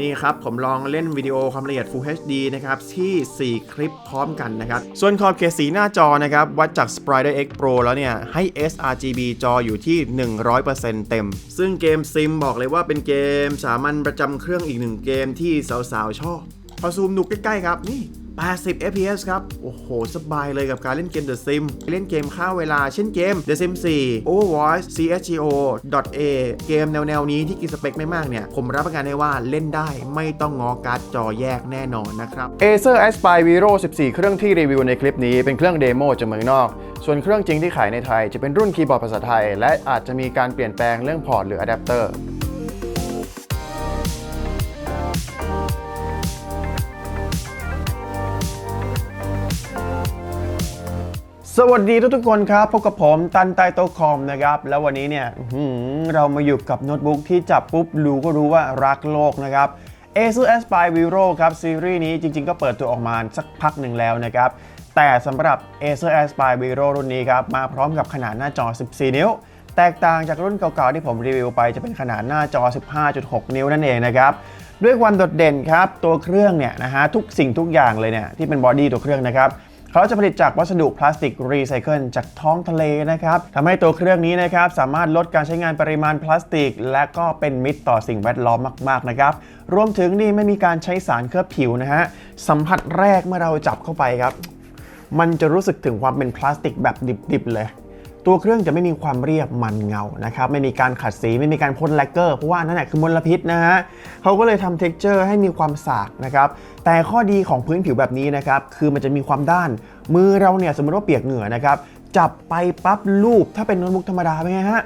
นี่ครับผมลองเล่นวิดีโอความละเอียด Full HD นะครับที่ 4 คลิปพร้อมกันนะครับ ส่วนขอบเขตสีหน้าจอนะครับ วัดจาก Spider X Pro แล้วเนี่ย ให้ sRGB จออยู่ที่ 100%เต็ม ซึ่งเกมซิมบอกเลยว่าเป็นเกมสามัญประจำเครื่องอีกหนึ่งเกมที่สาวๆชอบพอซูมดูใกล้ๆครับนี่ 80 fps ครับ โอ้โห สบายเลยกับการเล่นเกม The Sim เล่นเกมฆ่าเวลาเช่นเกม The Sim 4 Overwatch CSGO .A เกมแนวๆนี้ที่กินสเปคไม่มากเนี่ย ผมรับประกันได้ว่าเล่นได้ไม่ต้องงอการ์ดจอแยกแน่นอนนะครับ Acer Aspire Viro 14 เครื่องที่รีวิวในคลิปนี้เป็นเครื่องเดโมจากเมืองนอก ส่วนเครื่องจริงที่ขายในไทยจะเป็นรุ่นคีย์บอร์ดภาษาไทย และอาจจะมีการเปลี่ยนแปลงเรื่องพอร์ตหรืออะแดปเตอร์ สวัสดีทุกๆคนครับพบกับผมตันไตโตคอมนะครับ แล้ววันนี้เนี่ยเรามาอยู่กับโน้ตบุ๊กที่จับปุ๊บรู้ก็รู้ว่ารักโลกนะครับ Acer Aspire Viro ครับ ซีรีส์นี้จริงๆ ก็เปิดตัวออกมาสักพักหนึ่งแล้วนะครับ แต่สำหรับ Acer Aspire Viro รุ่นนี้ครับ มาพร้อมกับขนาดหน้าจอ 14 นิ้ว แตกต่างจากรุ่นเก่าๆ ที่ผมรีวิวไปจะเป็นขนาดหน้าจอ 15.6 นิ้วนั่นเองนะครับด้วยความโดดเด่นครับตัวเครื่องเนี่ยนะฮะทุกสิ่งทุกอย่างเลยเนี่ยที่เป็นบอดี้ตัวเครื่องนะครับ เขาจะผลิตจากวัสดุพลาสติกรีไซเคิลจากท้องทะเลนะครับทำให้ตัวเครื่องนี้นะครับสามารถลดการใช้งานปริมาณพลาสติก และก็เป็นมิตรต่อสิ่งแวดล้อมมากๆนะครับ รวมถึงนี่ไม่มีการใช้สารเคลือบผิวนะฮะ สัมผัสแรกเมื่อเราจับเข้าไปครับ มันจะรู้สึกถึงความเป็นพลาสติกแบบดิบๆเลย ตัวเครื่องจะไม่มีความเรียบมันเงานะครับไม่มีการขัดสีไม่มีการพ่นแลกเกอร์เพราะว่านั่นแหละคือมลพิษนะฮะเขาก็เลยทำเท็กเจอร์ให้มีความสากนะครับแต่ข้อดีของพื้นผิวแบบนี้นะครับคือมันจะมีความด้าน มือเราเนี่ยสมมติว่าเปียกเหงื่อนะครับจับไปปั๊บลูบถ้าเป็นโน้ตบุ๊กธรรมดาเป็นไงฮะ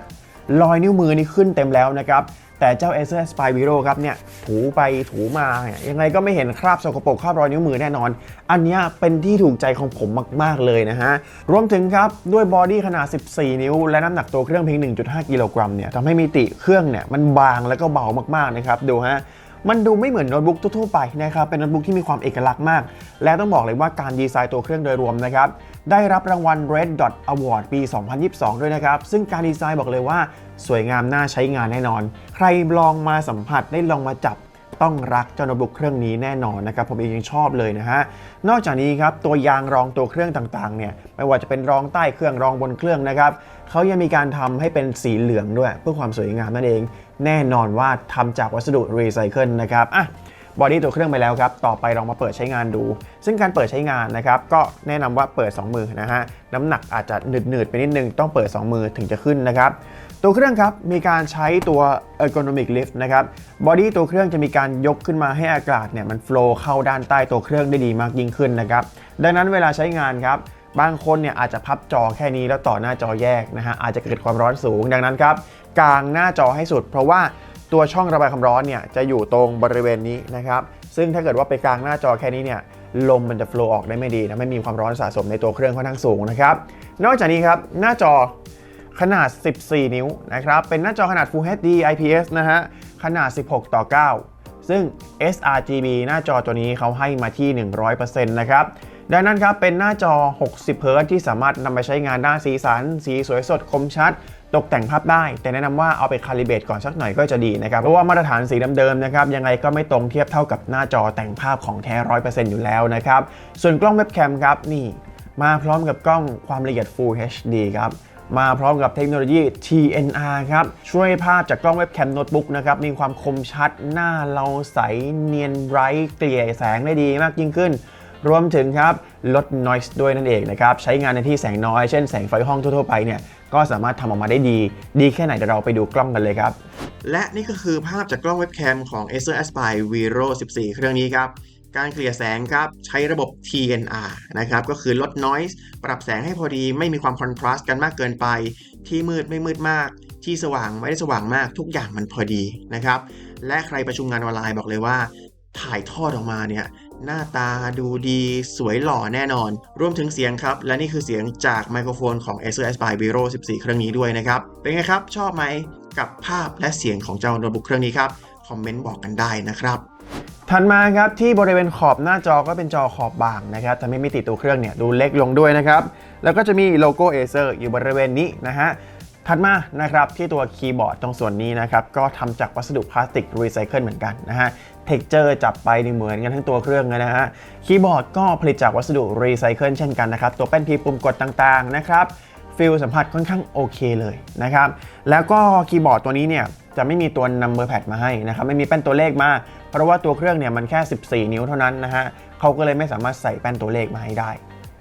รอยนิ้วมือนี่ขึ้นเต็มแล้วนะครับ แต่เจ้า Acer Aspire Vero ครับเนี่ยถูไปถูมาเนี่ยยังไงก็ไม่เห็นคราบสกปรกคราบรอยนิ้วมือแน่นอน อันนี้เป็นที่ถูกใจของผมมาก ๆ เลยนะฮะ รวมถึงครับ ด้วยบอดี้ขนาด 14 นิ้ว และน้ำหนักตัวเครื่องเพียง 1.5 กิโลกรัมเนี่ยทำให้มิติเครื่องเนี่ยมันบางแล้วก็เบามาก ๆ นะครับ ดูฮะ มันดูไม่เหมือนโน้ตบุ๊กทั่วๆไปนะครับ เป็นโน้ตบุ๊กที่มีความเอกลักษณ์มาก และต้องบอกเลยว่าการดีไซน์ตัวเครื่องโดยรวมนะครับ ได้รับรางวัล Red Dot Award ปี 2022 ด้วยนะครับ ซึ่งการดีไซน์บอกเลยว่า สวยงามน่าใช้งานแน่นอน ใครลองมาสัมผัสได้ลองมาจับต้องรักเจ้าโน้ตบุ๊กเครื่องนี้แน่นอนนะครับ ผมเองยังชอบเลยนะฮะ นอกจากนี้ครับตัวยางรองตัวเครื่องต่างๆเนี่ยไม่ว่าจะเป็นรองใต้เครื่องรองบนเครื่องนะครับเขายังมีการทำให้เป็นสีเหลืองด้วย เพื่อความสวยงามนั่นเอง แน่นอนว่าทำจากวัสดุรีไซเคิลนะครับอะบอดี้ตัวเครื่องไปแล้วครับ ต่อไปลองมาเปิดใช้งานดู ซึ่งการเปิดใช้งานนะครับ ก็แนะนำว่าเปิด 2 มือนะฮะ น้ำหนักอาจจะหนืดๆไปนิดนึง ต้องเปิด 2 มือถึงจะขึ้นนะครับ ตัวเครื่องครับ มีการใช้ตัว ergonomic lift นะครับ บอดี้ตัวเครื่องจะมีการยกขึ้นมาให้อากาศเนี่ยมัน flow เข้าด้านใต้ตัวเครื่องได้ดีมากยิ่งขึ้นนะครับ ดังนั้นเวลาใช้งานครับ บางคนเนี่ยอาจจะพับจอแค่นี้แล้วต่อหน้าจอแยกนะฮะ อาจจะเกิดความร้อนสูง ดังนั้นครับ กลางหน้าจอให้สุด เพราะว่าตัวช่องระบายความร้อนเนี่ยจะอยู่ตรงบริเวณนี้นะครับซึ่งถ้าเกิดว่าไปกลางหน้าจอแค่นี้เนี่ยลมมันจะ flow ออกได้ไม่ดีนะไม่มีความร้อนสะสมในตัวเครื่องค่อนข้างสูงนะครับนอกจากนี้ครับหน้าจอขนาด 14 นิ้วนะครับเป็นหน้าจอขนาด Full HD IPS นะฮะขนาด 16 ต่อ 9 ซึ่ง sRGB หน้าจอตัวนี้เขาให้มาที่ 100%นะครับดังนั้นครับเป็นหน้าจอ 60 Hz ที่สามารถนำไปใช้งานด้านสีสัน สีสวยสดคมชัด ตกแต่งภาพได้ แต่แนะนำว่าเอาไปคาลิเบตก่อนสักหน่อยก็จะดีนะครับ เพราะว่ามาตรฐานสีเดิมๆนะครับยังไงก็ไม่ตรงเทียบเท่ากับหน้าจอแต่งภาพของแท้100%อยู่แล้วนะครับ ส่วนกล้องเว็บแคมครับนี่ มาพร้อมกับกล้องความละเอียด Full HD ครับมาพร้อมกับเทคโนโลยี TNR ครับ ช่วยภาพจากกล้องเว็บแคมโน้ตบุ๊กนะครับ มีความคมชัด หน้าเราใส เนียนไรท์เกลี่ยแสงได้ดีมากยิ่งขึ้น รวมถึงครับลด noise ด้วยนั่นเองนะครับ ใช้งานในที่แสงน้อย เช่นแสงไฟห้องทั่วๆไปเนี่ยก็สามารถทำออกมาได้ดี ดีแค่ไหนเดี๋ยวเราไปดูกล้องกันเลยครับ และนี่ก็คือภาพจากกล้องเว็บแคมของ Acer Aspire Viro 14 เครื่องนี้ครับ การเกลี่ยแสงครับ ใช้ระบบ TNR นะครับ ก็คือลด noise ปรับแสงให้พอดี ไม่มีความคอนทราสต์กันมากเกินไป ที่มืดไม่มืดมาก ที่สว่างไม่ได้สว่างมาก ทุกอย่างมันพอดีนะครับ และใครประชุมงานออนไลน์บอกเลยว่า ถ่ายทอดออกมาเนี่ย หน้าตาดูดีสวยหล่อแน่นอน รวมถึงเสียงครับ และนี่คือเสียงจากไมโครโฟนของ Acer Aspire Viro 14 เครื่องนี้ด้วยนะครับ เป็นไงครับ ชอบไหมกับภาพและเสียงของเจ้าโน้ตบุ๊กเครื่องนี้ครับ คอมเมนต์บอกกันได้นะครับถัดมาครับที่บริเวณขอบหน้าจอก็เป็นจอขอบบางนะครับทำให้มิติตัวเครื่องเนี่ยดูเล็กลงด้วยนะครับแล้วก็จะมีโลโก้ Acer อยู่บริเวณนี้นะฮะถัดมานะครับที่ตัวคีย์บอร์ดตรงส่วนนี้นะครับก็ทำจากวัสดุพลาสติกรีไซเคิลเหมือนกันนะฮะ เท็กเจอร์จับไปนี่เหมือนกันทั้งตัวเครื่องเลยนะฮะ คีย์บอร์ดก็ผลิตจากวัสดุรีไซเคิลเช่นกันนะครับ ตัวแป้นพีปุ่มกดต่างๆนะครับฟิลสัมผัสค่อนข้างโอเคเลยนะครับ แล้วก็คีย์บอร์ดตัวนี้เนี่ยจะไม่มีตัว number pad มาให้นะครับ ไม่มีแป้นตัวเลขมา เพราะว่าตัวเครื่องเนี่ยมันแค่ 14 นิ้วเท่านั้นนะฮะเขาก็เลยไม่สามารถใส่แป้นตัวเลขมาให้ได้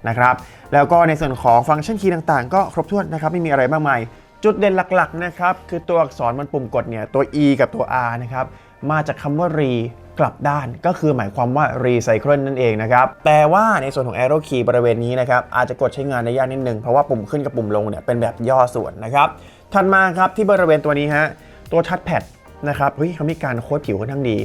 นะครับ แล้วก็ในส่วนของฟังก์ชันคีย์ต่างๆ ก็ครบถ้วนนะครับ ไม่มีอะไรมากมาย จุดเด่นหลักๆนะครับคือตัวอักษรบนปุ่มกดเนี่ยตัว E กับตัว R นะครับ มาจากคำว่า re กลับด้านก็คือหมายความว่า recycle นั่นเองนะครับ แต่ว่าในส่วนของ arrow key บริเวณนี้นะครับ อาจจะกดใช้งานได้ยากนิดนึง เพราะว่าปุ่มขึ้นกับปุ่มลงเนี่ยเป็นแบบย่อส่วนนะครับ ถัดมาครับที่บริเวณตัวนี้ฮะ ตัวทัชแพดนะครับเฮ้ยเขามีการโค้ดผิวค่อนข้างดี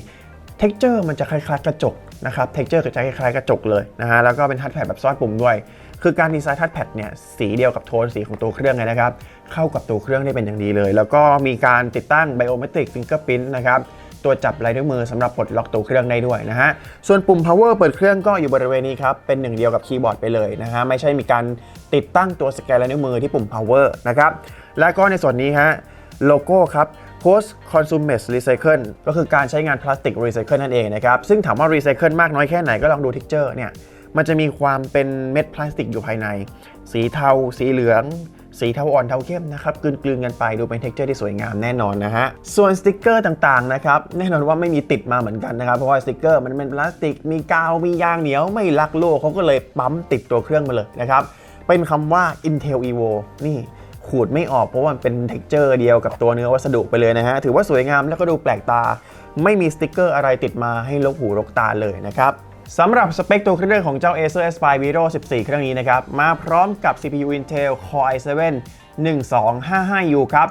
เท็กเจอร์มันจะคล้ายๆกระจกนะครับเท็กเจอร์ก็จะคล้ายๆกระจกเลยนะฮะแล้วก็เป็นทัชแพดแบบซ่อนปุ่มด้วย คือการดีไซน์ทัชแพดเนี่ยสีเดียวกับโทนสีของตัวเครื่องเลยนะครับเข้ากับตัวเครื่องได้เป็นอย่างดีเลย แล้วก็มีการติดตั้ง Biometric Fingerprint นะครับ ตัวจับลายนิ้วมือสำหรับปลดล็อกตัวเครื่องได้ด้วยนะฮะ ส่วนปุ่ม power เปิดเครื่องก็อยู่บริเวณนี้ครับ เป็นหนึ่งเดียวกับคีย์บอร์ดไปเลยนะฮะ ไม่ใช่มีการติดตั้งตัวสแกนลายนิ้วมือที่ปุ่ม power นะครับ แล้วก็ในส่วนนี้ฮะโลโก้ครับ post consumer recycle ก็คือการใช้งานพลาสติก recycle นั่นเองนะครับ ซึ่งถามว่า recycle มากน้อยแค่ไหนก็ลองดู texture เนี่ย มันจะมีความเป็นเม็ดพลาสติกอยู่ภายใน สีเทา สีเหลือง สีเทาอ่อนเทาเข้มนะครับกลืนๆกันไปดูเป็น texture ที่สวยงามแน่นอนนะฮะส่วนสติกเกอร์ต่างๆนะครับแน่นอนว่าไม่มีติดมาเหมือนกันนะครับเพราะว่าสติกเกอร์มันเป็นพลาสติก มีกาวมียางเหนียวไม่รักโลกเขาก็เลยปั๊มติดตัวเครื่องมาเลยนะครับเป็นคำว่า Intel Evo นี่ขูดไม่ออกเพราะว่ามันเป็นเท็กเจอร์เดียวกับตัวเนื้อวัสดุไปเลยนะฮะ ถือว่าสวยงามแล้วก็ดูแปลกตา ไม่มีสติกเกอร์อะไรติดมาให้ลกหูลกตาเลยนะครับ สำหรับสเปคตัวเครื่องของเจ้า Acer Aspire Viro 14 เครื่องนี้นะครับ มาพร้อมกับ CPU Intel Core i7 1255U ครับ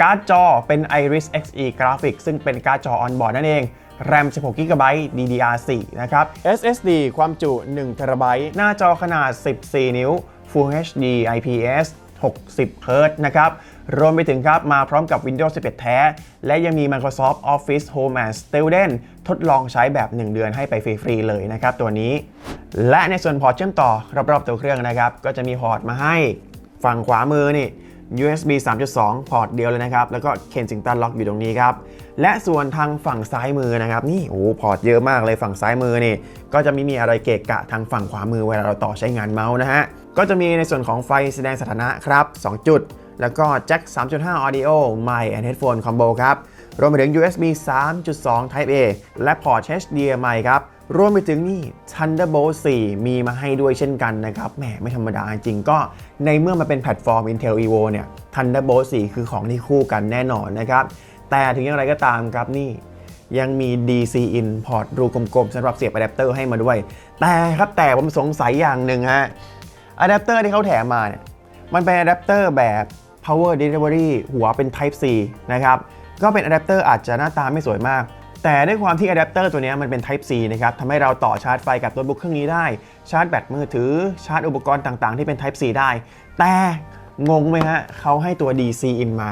การ์ดจอเป็น Iris Xe Graphics ซึ่งเป็นการ์ดจอ on board นั่นเอง RAM 16 GB DDR4 นะครับ SSD ความจุ1 TB หน้าจอขนาด 14 นิ้ว Full HD IPS 60 Hz นะครับ รวมไปถึงครับ มาพร้อมกับ Windows 11 แท้ และยังมี Microsoft Office Home and Student ทดลองใช้แบบ 1 เดือนให้ไปฟรีๆเลยนะครับตัวนี้ และในส่วนพอร์ตเชื่อมต่อรอบๆตัวเครื่องนะครับ ก็จะมีพอร์ตมาให้ฝั่งขวามือนี่ USB 3.2 พอร์ตเดียวเลยนะครับ แล้วก็เคนซิงตันล็อกอยู่ตรงนี้ครับ และส่วนทางฝั่งซ้ายมือนะครับ นี่โอ้พอร์ตเยอะมากเลยฝั่งซ้ายมือนี่ ก็จะไม่มีอะไรเกะกะทางฝั่งขวามือเวลาเราต่อใช้งานเมาส์นะฮะ ก็จะมีในส่วนของไฟแสดงสถานะครับ 2 จุด แล้วก็แจ็ค 3.5 Audio Mic and Headphone Combo ครับ รวมไปถึง USB 3.2 Type A และพอร์ต HDMI ครับ รวมไปถึงนี่ Thunderbolt 4 มีมาให้ด้วยเช่นกันนะครับ แหมไม่ธรรมดาจริงก็ในเมื่อมาเป็นแพลตฟอร์ม Intel Evo เนี่ย Thunderbolt 4 คือของที่คู่กันแน่นอนนะครับ แต่ถึงอย่างไรก็ตามครับนี่ยังมี DC in พอร์ตรูกลมๆสำหรับเสียบอะแดปเตอร์ให้มาด้วย แต่ครับแต่ผมสงสัยอย่างหนึ่งฮะอะแดปเตอร์ที่เขาแถมมาเนี่ยมันเป็นอะแดปเตอร์แบบ power delivery หัวเป็น type C นะครับ ก็เป็นอะแดปเตอร์อาจจะหน้าตาไม่สวยมาก แต่ด้วยความที่อะแดปเตอร์ตัวนี้มันเป็น type C นะครับทำให้เราต่อชาร์จไฟกับโน้ตบุ๊กเครื่องนี้ได้ ชาร์จแบตมือถือ ชาร์จอุปกรณ์ต่างๆ ที่เป็น type C ได้ แต่งงไหมฮะเขาให้ตัว DC in มา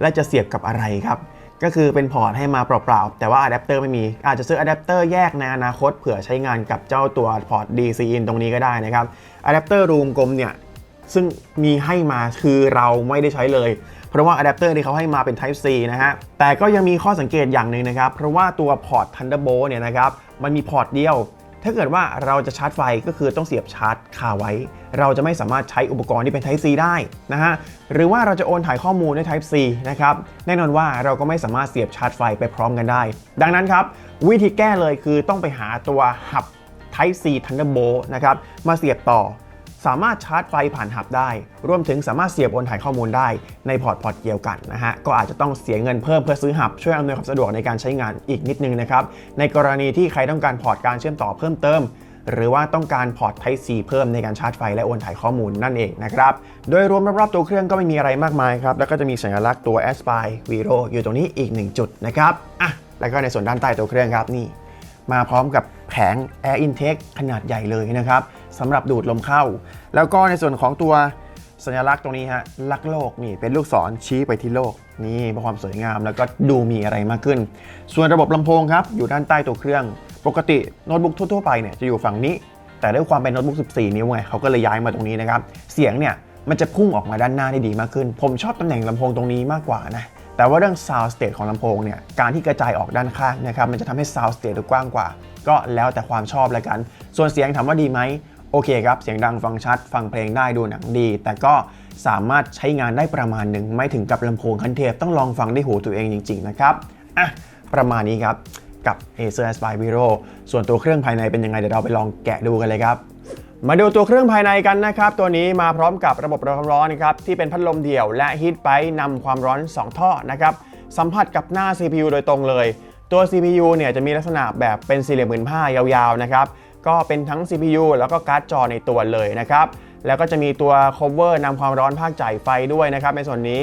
และจะเสียบกับอะไรครับก็คือเป็นพอร์ตให้มาเปล่าๆ แต่ว่าอะแดปเตอร์ไม่มี อาจจะซื้ออะแดปเตอร์แยกในอนาคตเผื่อใช้งานกับเจ้าตัวพอร์ต DC in ตรงนี้ก็ได้นะครับอะแดปเตอร์รูมกลมเนี่ย ซึ่งมีให้มาคือเราไม่ได้ใช้เลย เพราะว่าอะแดปเตอร์ที่เขาให้มาเป็น Type C นะฮะ แต่ก็ยังมีข้อสังเกตอย่างหนึ่งนะครับ เพราะว่าตัวพอร์ต Thunderbolt เนี่ยนะครับ มันมีพอร์ตเดียว ถ้าเกิดว่าเราจะชาร์จไฟก็คือต้องเสียบชาร์จคาไว้ เราจะไม่สามารถใช้อุปกรณ์ที่เป็น Type C ได้นะฮะ หรือว่าเราจะโอนถ่ายข้อมูลด้วย Type C นะครับ แน่นอนว่าเราก็ไม่สามารถเสียบชาร์จไฟไปพร้อมกันได้ ดังนั้นครับวิธีแก้เลยคือต้องไปหาตัวหับ Type C Thunderbolt นะครับมาเสียบต่อ สามารถชาร์จไฟผ่านหับได้ รวมถึงสามารถเสียบโอนถ่ายข้อมูลได้ในพอร์ตพอร์ตเดียวกันนะฮะ ก็อาจจะต้องเสียเงินเพิ่มเพื่อซื้อหับช่วยอำนวยความสะดวกในการใช้งานอีกนิดนึงนะครับ ในกรณีที่ใครต้องการพอร์ตการเชื่อมต่อเพิ่มเติมหรือว่าต้องการพอร์ต Type C เพิ่มในการชาร์จไฟและโอนถ่ายข้อมูลนั่นเองนะครับ โดยรวมรอบๆตัวเครื่องก็ไม่มีอะไรมากมายครับ แล้วก็จะมีสัญลักษณ์ตัว Aspire Viro อยู่ตรงนี้อีกหนึ่งจุดนะครับ อะ แล้วก็ในส่วนด้านใต้ตัวเครื่องครับนี่ มาพร้อมกับแผง Air Intake ขนาดใหญ่เลยนะครับ สำหรับดูดลมเข้า แล้วก็ในส่วนของตัวสัญลักษณ์ตรงนี้ฮะลักโลกนี่เป็นลูกศรชี้ไปที่โลกนี่เพื่อความสวยงามแล้วก็ดูมีอะไรมากขึ้น ส่วนระบบลำโพงครับอยู่ด้านใต้ตัวเครื่อง ปกติโน้ตบุ๊กทั่วๆไปเนี่ยจะอยู่ฝั่งนี้ แต่ด้วยความเป็นโน้ตบุ๊ก 14 นิ้วไงเขาก็เลยย้ายมาตรงนี้นะครับ เสียงเนี่ยมันจะพุ่งออกมาด้านหน้าได้ดีมากขึ้น ผมชอบตำแหน่งลำโพงตรงนี้มากกว่านะแต่ว่าเรื่อง sound stage ของลำโพงเนี่ยการที่กระจายออกด้านข้างนะครับมันจะทำให้ sound stage ดูกว้างกว่า ก็แล้วแต่ความชอบแล้วกัน ส่วนเสียงถามว่าดีไหม โอเคครับ เสียงดังฟังชัด ฟังเพลงได้ดูหนังดี แต่ก็สามารถใช้งานได้ประมาณหนึ่งไม่ถึงกับลำโพงคันเทพต้องลองฟังด้วยหูตัวเองจริง ๆ นะครับ อะ ประมาณนี้ครับ กับ Acer Aspire Viro ส่วนตัวเครื่องภายในเป็นยังไงเดี๋ยวเราไปลองแกะดูกันเลยครับ มาดูตัวเครื่องภายในกันนะครับ ตัวนี้มาพร้อมกับระบบระบายความร้อนนะครับที่เป็นพัดลมเดี่ยวและฮีทไปนำความร้อน 2 ท่อนะครับสัมผัสกับหน้า CPU โดยตรงเลย ตัว CPU เนี่ยจะมีลักษณะแบบเป็นสี่เหลี่ยมผืนผ้ายาวๆนะครับ ก็เป็นทั้ง CPU แล้วก็การ์ดจอในตัวเลยนะครับ แล้วก็จะมีตัว cover นำความร้อนภาคจ่ายไฟด้วยนะครับในส่วนนี้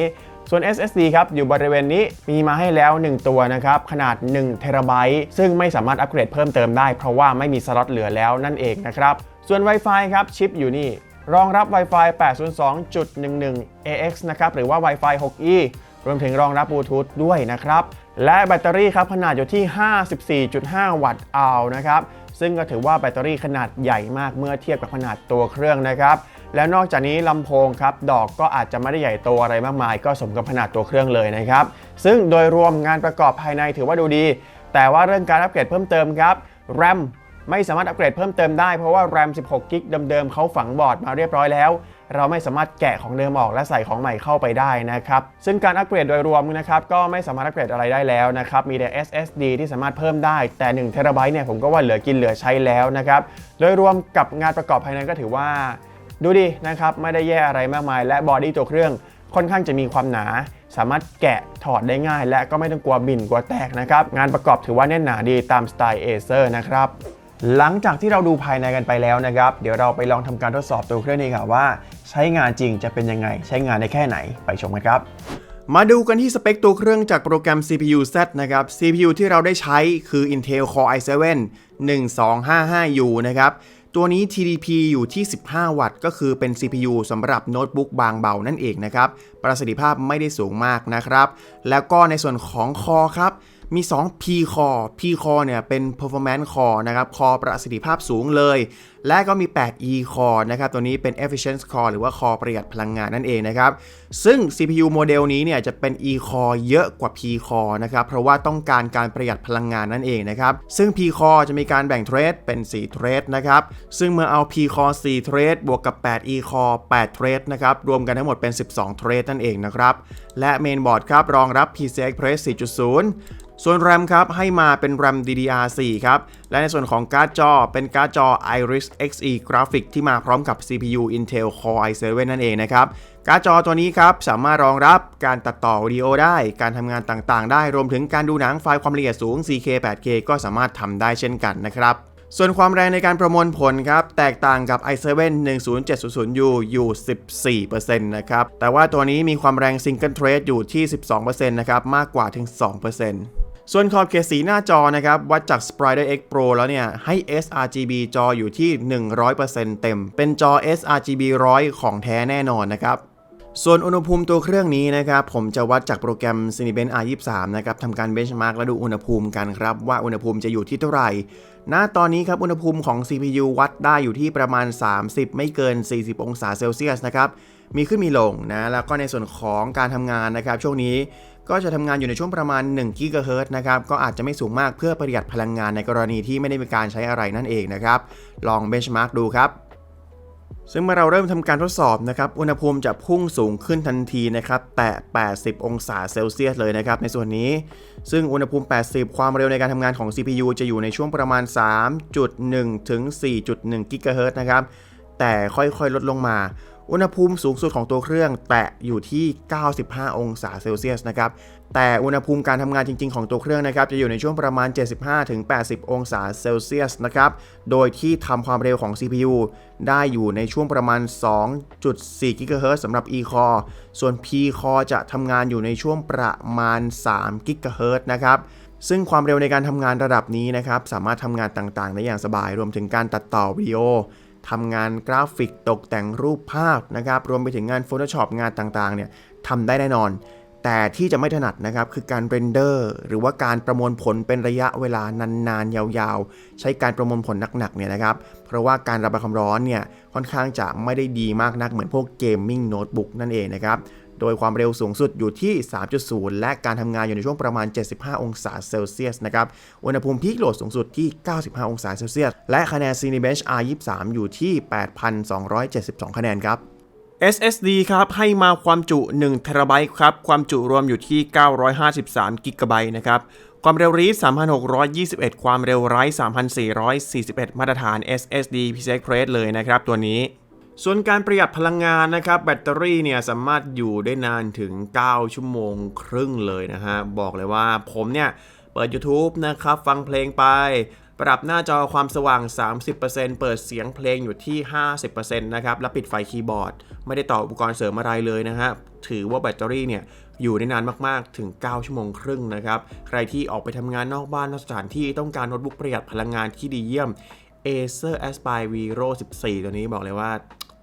ส่วน SSD ครับอยู่บริเวณนี้มีมาให้แล้ว 1 ตัวนะครับ ขนาด1เทราไบต์ซึ่งไม่สามารถอัปเกรดเพิ่มเติมได้เพราะว่าไม่มีสล็อตเหลือแล้วนั่นเองนะครับ ส่วน Wi-Fi ครับชิปอยู่นี่ รองรับ Wi-Fi 802.11 AX นะครับหรือว่า Wi-Fi 6E รวมถึงรองรับบลูทูธด้วยนะครับ และแบตเตอรี่ครับขนาดอยู่ที่ 54.5 วัตต์อาวนะครับ ซึ่งก็ถือว่าแบตเตอรี่ขนาดใหญ่มากเมื่อเทียบกับขนาดตัวเครื่องนะครับแล้วนอกจากนี้ลำโพงครับดอกก็อาจจะไม่ได้ใหญ่โตอะไรมากมาย ก็สมกับขนาดตัวเครื่องเลยนะครับ ซึ่งโดยรวมงานประกอบภายในถือว่าดูดี แต่ว่าเรื่องการอัปเกรดเพิ่มเติมครับ RAM ไม่สามารถอัปเกรดเพิ่มเติมได้เพราะว่า RAM 16กิกเดิมๆเขาฝังบอร์ดมาเรียบร้อยแล้ว เราไม่สามารถแกะของเดิมออกและใส่ของใหม่เข้าไปได้นะครับ ซึ่งการอัปเกรดโดยรวมนะครับก็ไม่สามารถอัปเกรดอะไรได้แล้วนะครับ มีแต่ SSD ที่สามารถเพิ่มได้แต่1 t b เนี่ยผมก็ว่าเหลือกินเหลือใช้แล้วนะครับ โดยรวมกับงานประกอบภายในก็ถือว่า ดูดีนะครับ ไม่ได้แย่อะไรมากมาย และบอดี้ตัวเครื่องค่อนข้างจะมีความหนา สามารถแกะถอดได้ง่าย และก็ไม่ต้องกลัวบินกลัวแตกนะครับ งานประกอบถือว่าแน่นหนาดีตามสไตล์ Acer นะครับหลังจากที่เราดูภายในกันไปแล้วนะครับ เดี๋ยวเราไปลองทำการทดสอบตัวเครื่องนี้ค่ะว่า ใช้งานจริงจะเป็นยังไง ใช้งานได้แค่ไหนไปชมกันครับ มาดูกันที่สเปคตัวเครื่องจากโปรแกรม CPU Z นะครับ CPU ที่เราได้ใช้คือ Intel Core i7 1255U นะครับตัวนี้ TDP อยู่ที่ 15 วัตต์ ก็คือเป็น CPU สำหรับโน้ตบุ๊กบางเบานั่นเองนะครับ ประสิทธิภาพไม่ได้สูงมากนะครับ แล้วก็ในส่วนของคอครับ มี 2 P core P core เนี่ยเป็น performance core นะครับ core ประสิทธิภาพสูงเลย และก็มี 8 E core นะครับ ตัวนี้เป็น efficiency core หรือว่า core ประหยัดพลังงานนั่นเองนะครับ ซึ่ง CPU โมเดลนี้เนี่ยจะเป็น E core เยอะกว่า P core นะครับ เพราะว่าต้องการการประหยัดพลังงานนั่นเองนะครับ ซึ่ง P core จะมีการแบ่งเทรดเป็น 4 เทรดนะครับ ซึ่งเมื่อเอา P core 4 เทรดบวกกับ 8 E core 8 เทรดนะครับ รวมกันทั้งหมดเป็น 12 เทรดนั่นเองนะครับ และ Mainboard ครับรองรับ PCI Express 4.0ส่วน RAM ครับ ให้มาเป็น RAM DDR4 ครับ และในส่วนของการ์ดจอเป็นการ์ดจอ Iris Xe Graphic ที่มาพร้อมกับ CPU Intel Core i7 นั่นเองนะครับการ์ดจอตัวนี้ครับสามารถรองรับการตัดต่อวิดีโอได้ การทำงานต่างๆ ได้รวมถึงการดูหนังไฟล์ความละเอียดสูง 4K 8K ก็สามารถทำได้เช่นกันนะครับส่วนความแรงในการประมวลผลครับ แตกต่างกับ i7 10700U อยู่ 14%นะครับ แต่ว่าตัวนี้มีความแรง Single Thread อยู่ที่ 12%นะครับ มากกว่าถึง 2% ส่วนขอบเขตสีหน้าจอนะครับ วัดจาก Spider X Pro แล้วเนี่ย ให้ sRGB จออยู่ที่ 100%เต็ม เป็นจอ sRGB 100 ของแท้แน่นอนนะครับส่วนอุณหภูมิตัวเครื่องนี้นะครับ ผมจะวัดจากโปรแกรม Cinebench R23 นะครับทำการเบนช์มาร์กและดูอุณหภูมิกันครับ ว่าอุณหภูมิจะอยู่ที่เท่าไหร่ณตอนนี้ครับ อุณหภูมิของ CPU วัดได้อยู่ที่ประมาณ 30 ไม่เกิน 40 องศาเซลเซียสนะครับ มีขึ้นมีลงนะ แล้วก็ในส่วนของการทำงานนะครับ ช่วงนี้ ก็จะทำงานอยู่ในช่วงประมาณ1 g h z นะครับ ก็อาจจะไม่สูงมากเพื่อประหยัดพลังงานในกรณีที่ไม่ได้มีการใช้อะไรนั่นเองนะครับ ลองเบนช์มาร์กดูครับ ซึ่งเมื่อเราเริ่มทำการทดสอบนะครับ อุณหภูมิจะพุ่งสูงขึ้นทันทีนะครับ แตะ80 องศาเซลเซียสเลยนะครับในส่วนนี้ ซึ่งอุณหภูมิ 80 ความเร็วในการทำงานของ CPU จะอยู่ในช่วงประมาณ 3.1 ถึง 4.1กิกะเฮิรตซ์นะครับ แต่ค่อยๆ ลดลงมา อุณหภูมิสูงสุดของตัวเครื่อง แตะอยู่ที่ 95 องศาเซลเซียสนะครับ แต่อุณหภูมิการทำงานจริง ๆ ของตัวเครื่องนะครับ จะอยู่ในช่วงประมาณ 75-80 องศาเซลเซียสนะครับ โดยที่ทำความเร็วของ CPU ได้อยู่ในช่วงประมาณ 2.4 GHz สำหรับ E-Core ส่วน P-Core จะทำงานอยู่ในช่วงประมาณ 3 GHz นะครับซึ่งความเร็วในการทำงานระดับนี้นะครับ สามารถทำงานต่างๆ ได้อย่างสบาย รวมถึงการตัดต่อวิดีโอ ทำงานกราฟิกตกแต่งรูปภาพนะครับ รวมไปถึงงาน Photoshop งานต่างๆเนี่ยทำได้แน่นอน แต่ที่จะไม่ถนัดนะครับ คือการเรนเดอร์หรือว่าการประมวลผลเป็นระยะเวลานานๆ ยาวๆ ใช้การประมวลผลหนักๆเนี่ยนะครับ เพราะว่าการระบายความร้อนเนี่ยค่อนข้างจะไม่ได้ดีมากนักเหมือนพวกเกมมิ่งโน้ตบุ๊กนั่นเองนะครับ โดยความเร็วสูงสุดอยู่ที่ 3.0 และการทำงานอยู่ในช่วงประมาณ 75 องศาเซลเซียสนะครับอุณหภูมิพีคโหลดสูงสุดที่ 95 องศาเซลเซียส และคะแนน Cinebench R23 อยู่ที่ 8,272 คะแนนครับ SSD ครับให้มาความจุ1 t b ครับ ความจุรวมอยู่ที่ 953 g b นะครับ ความเร็วรีด3,621 ความเร็วไร้3,441 มาตรฐาน SSD PCI Express เลยนะครับตัวนี้ ส่วนการประหยัดพลังงานนะครับ แบตเตอรี่เนี่ยสามารถอยู่ได้นานถึง 9 ชั่วโมงครึ่งเลยนะฮะ บอกเลยว่าผมเนี่ย เปิด YouTube นะครับ ฟังเพลงไป ปรับหน้าจอความสว่าง 30%เปิดเสียงเพลงอยู่ที่ 50%นะครับ แล้วปิดไฟคีย์บอร์ด ไม่ได้ต่ออุปกรณ์เสริมอะไรเลยนะฮะ ถือว่าแบตเตอรี่เนี่ยอยู่ได้นานมากๆ ถึง 9 ชั่วโมงครึ่งนะครับ ใครที่ออกไปทำงานนอกบ้านนอกสถานที่ต้องการโน้ตบุ๊กประหยัดพลังงานที่ดีเยี่ยม Acer Aspire Viro 14 ตัวนี้บอกเลยว่า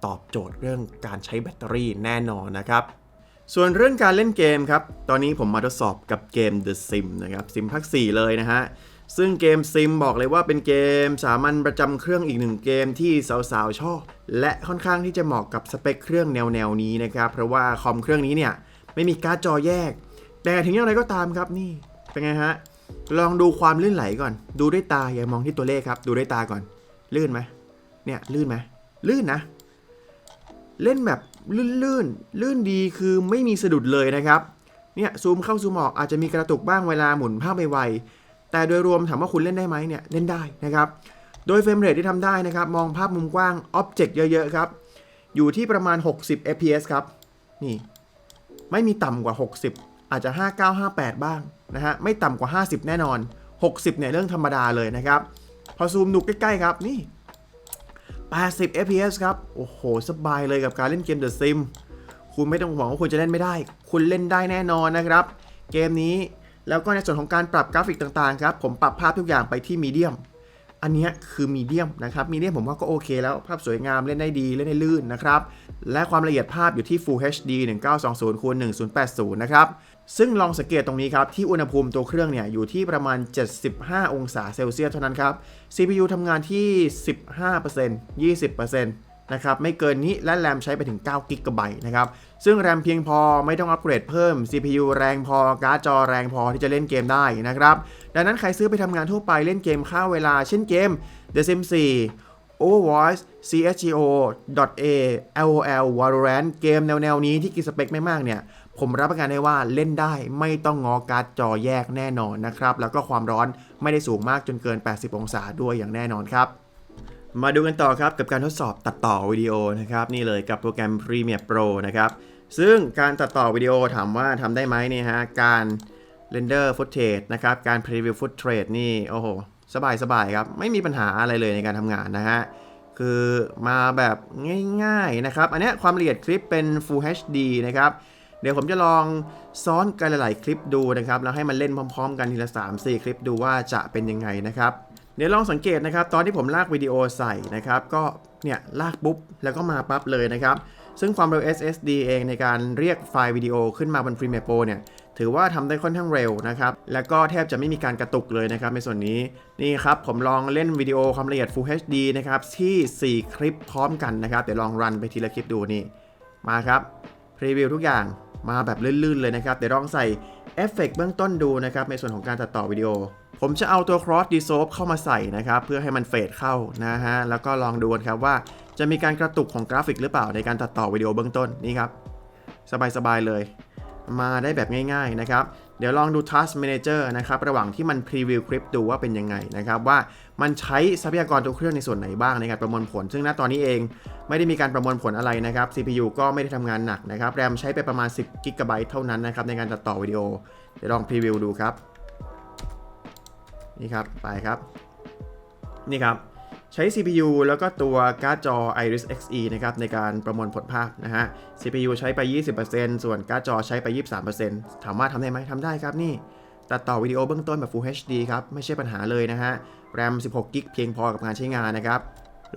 ตอบโจทย์เรื่องการใช้แบตเตอรี่แน่นอนนะครับ ส่วนเรื่องการเล่นเกมครับ ตอนนี้ผมมาทดสอบกับเกม The Sim นะครับซิมภาค4เลยนะฮะ ซึ่งเกมซิมบอกเลยว่าเป็นเกมสามัญประจำเครื่องอีกหนึ่งเกมที่สาวๆ ชอบ และค่อนข้างที่จะเหมาะกับสเปคเครื่องแนวๆนี้นะครับ เพราะว่าคอมเครื่องนี้เนี่ยไม่มีการ์ดจอแยก แต่ถึงอย่างไรก็ตามครับนี่เป็นไงฮะลองดูความลื่นไหลก่อน ดูด้วยตาอย่ามองที่ตัวเลขครับ ดูด้วยตาก่อน ลื่นไหมเนี่ยลื่นไหมลื่นนะ เล่นแบบลื่นลื่นๆ ลื่นดีคือไม่มีสะดุดเลยนะครับ เนี่ยซูมเข้าซูมออกอาจจะมีกระตุกบ้างเวลาหมุนภาพไวๆแต่โดยรวมถามว่าคุณเล่นได้ไหมเนี่ยเล่นได้นะครับ โดยเฟรมเรทที่ทำได้นะครับ มองภาพมุมกว้างอ็อบเจกต์เยอะๆครับ อยู่ที่ประมาณ 60 fps ครับ นี่ ไม่มีต่ำกว่า 60 อาจจะ 5958 บ้างนะฮะ ไม่ต่ำกว่า 50 แน่นอน 60เนี่ยเรื่องธรรมดาเลยนะครับ พอซูมดูใกล้ๆครับนี่ 80 fps ครับ โอ้โห สบายเลยกับการเล่นเกม The Sim คุณไม่ต้องหวังว่าคุณจะเล่นไม่ได้ คุณเล่นได้แน่นอนนะครับ เกมนี้แล้วก็ในส่วนของการปรับกราฟิกต่างๆ ครับ ผมปรับภาพทุกอย่างไปที่มีเดียม อันนี้คือมีเดียมนะครับมีเดียมผมว่าก็โอเคแล้วภาพสวยงามเล่นได้ดีเล่นได้ลื่นนะครับ และความละเอียดภาพอยู่ที่ Full HD 1920คูณ1080 นะครับ ซึ่งลองสังเกตตรงนี้ครับ ที่อุณหภูมิตัวเครื่องเนี่ยอยู่ที่ประมาณ 75 องศาเซลเซียสเท่านั้นครับ CPU ทำงานที่ 15% 20%นะครับไม่เกินนี้และแรมใช้ไปถึง9 g b นะครับ ซึ่งแรมเพียงพอไม่ต้องอัปเกรดเพิ่ม CPU แรงพอ การ์ดจอแรงพอที่จะเล่นเกมได้นะครับ ดังนั้นใครซื้อไปทำงานทั่วไปเล่นเกมข้าเวลา เช่นเกม The Sims 4 Overwatch CSGO .A LOL Valorant เกมแนวๆนี้ที่กินสเปคไม่มากเนี่ย ผมรับประกันได้ว่าเล่นได้ไม่ต้องงอการ์ดจอแยกแน่นอนนะครับ แล้วก็ความร้อนไม่ได้สูงมากจนเกิน 80 องศาด้วยอย่างแน่นอนครับ มาดูกันต่อครับกับการทดสอบตัดต่อวิดีโอนะครับนี่เลยกับโปรแกรม Premiere Pro นะครับซึ่งการตัดต่อวิดีโอถามว่าทำได้ไหมเนี่ยฮะการ Render Footage นะครับการ Preview Footage นี่โอ้โหสบายสบายครับ ไม่มีปัญหาอะไรเลยในการทำงานนะฮะ คือมาแบบง่ายๆนะครับ อันเนี้ยความละเอียดคลิปเป็น Full HD นะครับ เดี๋ยวผมจะลองซ้อนกันหลาย ๆ คลิปดูนะครับ แล้วให้มันเล่นพร้อม ๆ กันทีละ 3-4 คลิปดูว่าจะเป็นยังไงนะครับ เดี๋ยวลองสังเกตนะครับ ตอนที่ผมลากวิดีโอใส่นะครับ ก็เนี่ยลากปุ๊บแล้วก็มาปั๊บเลยนะครับ ซึ่งความเร็ว SSD เองในการเรียกไฟล์วิดีโอขึ้นมาบน Premiere Pro เนี่ยถือว่าทำได้ค่อนข้างเร็วนะครับ แล้วก็แทบจะไม่มีการกระตุกเลยนะครับในส่วนนี้ นี่ครับผมลองเล่นวิดีโอความละเอียด Full HD นะครับที่ 4 คลิปพร้อมกันนะครับ เดี๋ยวลองรันไปทีละคลิปดูนี่ มาครับ พรีวิวทุกอย่าง มาแบบลื่นๆเลยนะครับ เดี๋ยวลองใส่เอฟเฟกต์เบื้องต้นดูนะครับในส่วนของการตัดต่อวิดีโอ ผมจะเอาตัว cross dissolve เข้ามาใส่นะครับ เพื่อให้มันเฟดเข้านะฮะ แล้วก็ลองดูนครับว่าจะมีการกระตุกของกราฟิกหรือเปล่าในการตัดต่อวิดีโอเบื้องต้นนี่ครับ สบายๆเลย มาได้แบบง่ายๆนะครับเดี๋ยวลองดู Task Manager นะครับระหว่างที่มันพรีวิวคลิปดูว่าเป็นยังไงนะครับว่ามันใช้ทรัพยากรตัวเครื่องในส่วนไหนบ้างในการประมวลผล ซึ่งณตอนนี้เองไม่ได้มีการประมวลผลอะไรนะครับ CPU ก็ไม่ได้ทำงานหนักนะครับแรมใช้ไปประมาณ 10 g b เท่านั้นนะครับในการตัดต่อวิดีโอ เดี๋ยวลองพรีวิวดูครับนี่ครับไปครับนี่ครับ ใช้ CPU แล้วก็ตัวการ์ดจอ Iris Xe นะครับในการประมวลผลภาพนะฮะ CPU ใช้ไป 20%ส่วนการ์ดจอใช้ไป 23%ถามว่าทำได้ไหมทำได้ครับนี่ ตัดต่อวิดีโอเบื้องต้นแบบ Full HD ครับ ไม่ใช่ปัญหาเลยนะฮะ แรม 16 กิกเพียงพอกับการใช้งานนะครับ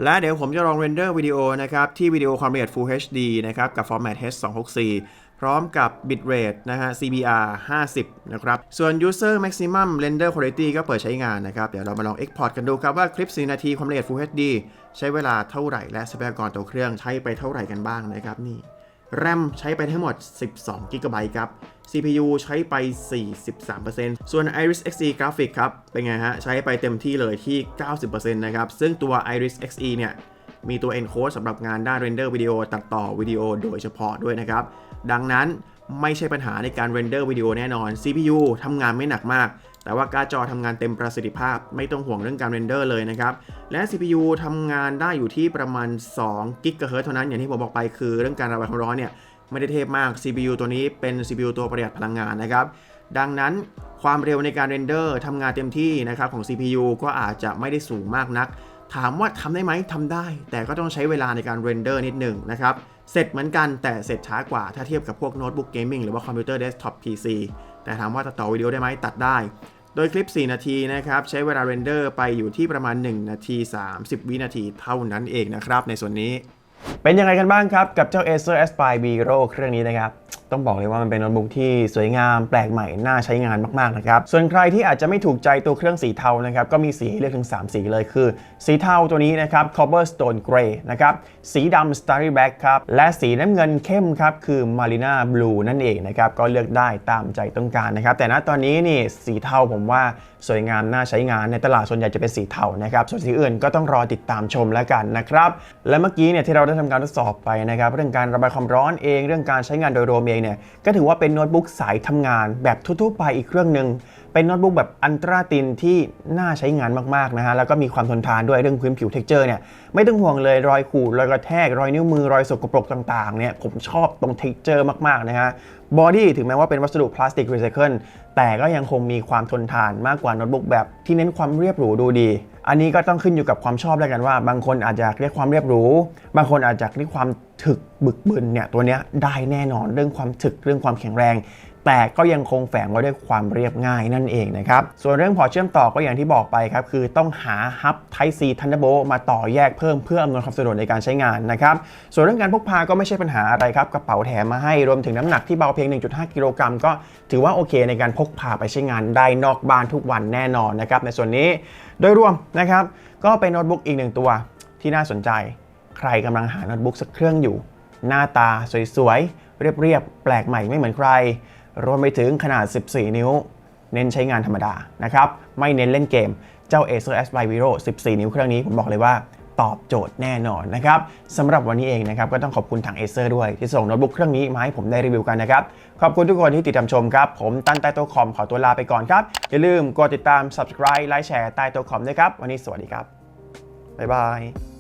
และเดี๋ยวผมจะลองเรนเดอร์วิดีโอนะครับที่วิดีโอความละเอียด Full HD นะครับกับ Format H264 พร้อมกับ bitrate นะฮะ CBR 50 นะครับ ส่วน User Maximum Render Quality ก็เปิดใช้งานนะครับ เดี๋ยวเรามาลอง Export กันดูครับว่าคลิป 4 นาทีความละเอียด Full HD ใช้เวลาเท่าไหร่และทรัพยากรตัวเครื่องใช้ไปเท่าไหร่กันบ้างนะครับนี่ RAM ใช้ไปทั้งหมด 12 g b ครับ CPU ใช้ไป 43%ส่วน Iris Xe Graphic ครับ เป็นไงฮะ ใช้ไปเต็มที่เลยที่ 90%นะครับ ซึ่งตัว Iris Xe เนี่ย มีตัว encode สำหรับงานด้าน render วิดีโอตัดต่อวิดีโอโดยเฉพาะด้วยนะครับ ดังนั้นไม่ใช่ปัญหาในการ render วิดีโอแน่นอน CPU ทำงานไม่หนักมาก แต่ว่าการ์ดจอทำงานเต็มประสิทธิภาพ ไม่ต้องห่วงเรื่องการ render เลยนะครับ และ CPU ทำงานได้อยู่ที่ประมาณ2 GHz เท่านั้น อย่างที่ผมบอกไปคือเรื่องการระบายความร้อนเนี่ยไม่ได้เทพมาก CPU ตัวนี้เป็น CPU ตัวประหยัดพลังงานนะครับ ดังนั้นความเร็วในการเรนเดอร์ทำงานเต็มที่นะครับของ CPU ก็อาจจะไม่ได้สูงมากนัก ถามว่าทำได้ไหมทำได้ แต่ก็ต้องใช้เวลาในการเรนเดอร์นิดหนึ่งนะครับ เสร็จเหมือนกันแต่เสร็จช้ากว่าถ้าเทียบกับพวกโน้ตบุ๊กเกมมิ่งหรือว่าคอมพิวเตอร์เดสก์ท็อป PC แต่ถามว่าตัดต่อวิดีโอได้ไหมตัดได้ โดยคลิป 4 นาทีนะครับ ใช้เวลาเรนเดอร์ไปอยู่ที่ประมาณ 1 นาที 30 วินาทีเท่านั้นเองนะครับ ในส่วนนี้ เป็นยังไงกันบ้างครับกับเจ้า Acer Aspire Viro เครื่องนี้นะครับต้องบอกเลยว่ามันเป็นโน้ตบุ๊กที่สวยงามแปลกใหม่น่าใช้งานมากๆนะครับ ส่วนใครที่อาจจะไม่ถูกใจตัวเครื่องสีเทานะครับก็มีสีให้เลือกถึง 3 สีเลยคือ สีเทาตัวนี้นะครับ Cobblestone Gray นะครับสีดำ Starry Black ครับและสีน้ำเงินเข้มครับคือ Marina Blue นั่นเองนะครับก็เลือกได้ตามใจต้องการนะครับแต่ณตอนนี้นี่สีเทาผมว่าสวยงามน่าใช้งานในตลาดส่วนใหญ่จะเป็นสีเทานะครับส่วนสีอื่นก็ต้องรอติดตามชมแล้วกันนะครับและเมื่อกี้เนี่ยที่เราได้ทำการทดสอบไปนะครับเรื่องการระบายความร้อนเองเรื่องการใช้งานโดยรวมเองเนี่ยก็ถือว่าเป็นโน้ตบุ๊กสายทำงานแบบทั่วๆไปอีกเครื่องหนึ่งเป็นโน้ตบุ๊กแบบอันตราตินที่น่าใช้งานมากๆนะฮะแล้วก็มีความทนทานด้วยเรื่องพื้นผิวเท็กเจอร์เนี่ยไม่ต้องห่วงเลยรอยขูดรอยกระแทก รอยนิ้วมือรอยสกปรกต่างๆเนี่ยผมชอบตรงเท็กเจอร์มากๆนะฮะบอดี้ถึงแม้ว่าเป็นวัสดุพลาสติกรีไซเคิลแต่ก็ยังคงมีความทนทานมากกว่าโน้ตบุ๊กแบบที่เน้นความเรียบหรูดูดี อันนี้ก็ต้องขึ้นอยู่กับความชอบแล้วกันว่า บางคนอาจจะเรียกความเรียบหรู บางคนอาจจะเรียกความ ถึกบึกบึนเนี่ยตัวนี้ได้แน่นอนเรื่องความถึกเรื่องความแข็งแรง แต่ก็ยังคงแฝงไว้ด้วยความเรียบง่ายนั่นเองนะครับ ส่วนเรื่องพอเชื่อมต่อก็อย่างที่บอกไปครับ คือต้องหาฮับ Type C Thunderbolt มาต่อแยกเพิ่มเพื่ออำนวยความสะดวกในการใช้งานนะครับ ส่วนเรื่องการพกพาก็ไม่ใช่ปัญหาอะไรครับ กระเป๋าแถมมาให้รวมถึงน้ำหนักที่เบาเพียง 1.5 กิโลกรัมก็ถือว่าโอเค ในการพกพาไปใช้งานได้นอกบ้านทุกวันแน่นอนนะครับในส่วนนี้โดยรวมนะครับก็เป็นโน้ตบุ๊กอีกหนึ่งตัวที่น่าสนใจ ใครกำลังหาโน้ตบุ๊กสักเครื่องอยู่ หน้าตาสวยๆ เรียบๆ แปลกใหม่ไม่เหมือนใคร รวมไปถึงขนาด 14 นิ้ว เน้นใช้งานธรรมดานะครับ ไม่เน้นเล่นเกม เจ้า Acer Aspire Viro 14 นิ้วเครื่องนี้ผมบอกเลยว่าตอบโจทย์แน่นอนนะครับสำหรับวันนี้เองนะครับก็ต้องขอบคุณทาง Acer ด้วย ที่ส่งโน้ตบุ๊กเครื่องนี้มาให้ผมได้รีวิวกันนะครับ ขอบคุณทุกคนที่ติดตามชมครับ ผมตั้นใต้โต๊ะคอมขอตัวลาไปก่อนครับ อย่าลืมกดติดตาม subscribe ไลค์แชร์ใต้โต๊ะคอมด้วยครับ วันนี้สวัสดีครับ บ๊ายบาย